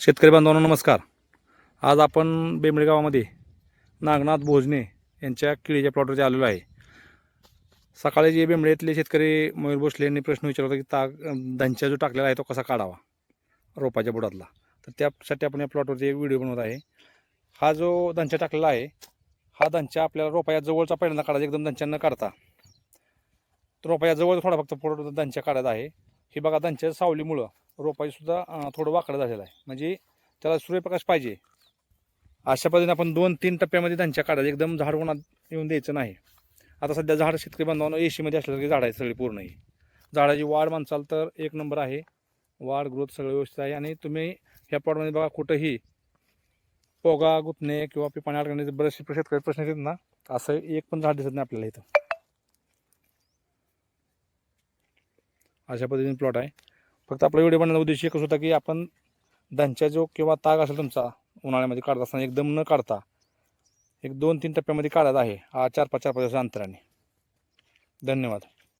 शेतकरी बांधवांनो नमस्कार. आज आपण बेंबळे गावामध्ये नागनाथ भोजने यांच्या केळीच्या प्लॉटवरती आलेलो आहे. सकाळी जे बेंबळेतले शेतकरी मयूर भोसले यांनी प्रश्न विचारला होता की ताग दंच्या जो टाकलेला आहे तो कसा काढावा रोपाच्या बुडातला. तर त्यासाठी आपण या प्लॉटवरती एक व्हिडिओ बनवत आहे. हा जो दंचा टाकलेला आहे हा दंचा आपल्याला रोपाच्या जवळचा पहिल्यांदा काढायचा एकदम धनच्या न काढता. तर रोपाच्या जवळ थोडा फक्त पुढं धनच्या काढायचा आहे. हे बघा धनच्या सावलीमुळं रोपाचीसुद्धा थोडं वाकडं झालेलं आहे. म्हणजे त्याला सूर्यप्रकाश पाहिजे. अशा पद्धतीने आपण दोन तीन टप्प्यामध्ये त्यांच्या काढायचं एकदम झाड उन्हात येऊन द्यायचं नाही. आता सध्या झाड शेतकरी बांधवांना एशीमध्ये असल्यासारखी झाड आहे सगळी पूर्ण ही झाडाची वाढ म्हणसाल तर एक नंबर आहे. वाढ ग्रोथ सगळं व्यवस्थित आहे. आणि तुम्ही ह्या प्लॉटमध्ये बघा कुठंही पोगा गुतणे किंवा पिपाणी अडकण्याचे बरेचसे शेतकरी प्रश्न येतात ना असं एक पण झाड दिसत नाही आपल्याला इथं. अशा पद्धतीने प्लॉट आहे. फक्त आपला व्हिडिओ बनवण्याचा उद्देश एकच होता की आपण धनच्या जो किंवा ताग असेल तुमचा उन्हाळ्यामध्ये काढत असताना एकदम न काढता एक दोन तीन टप्प्यामध्ये काढायचा आहे. हा चार पाच चार पाच दिवसाच्या अंतराने. धन्यवाद.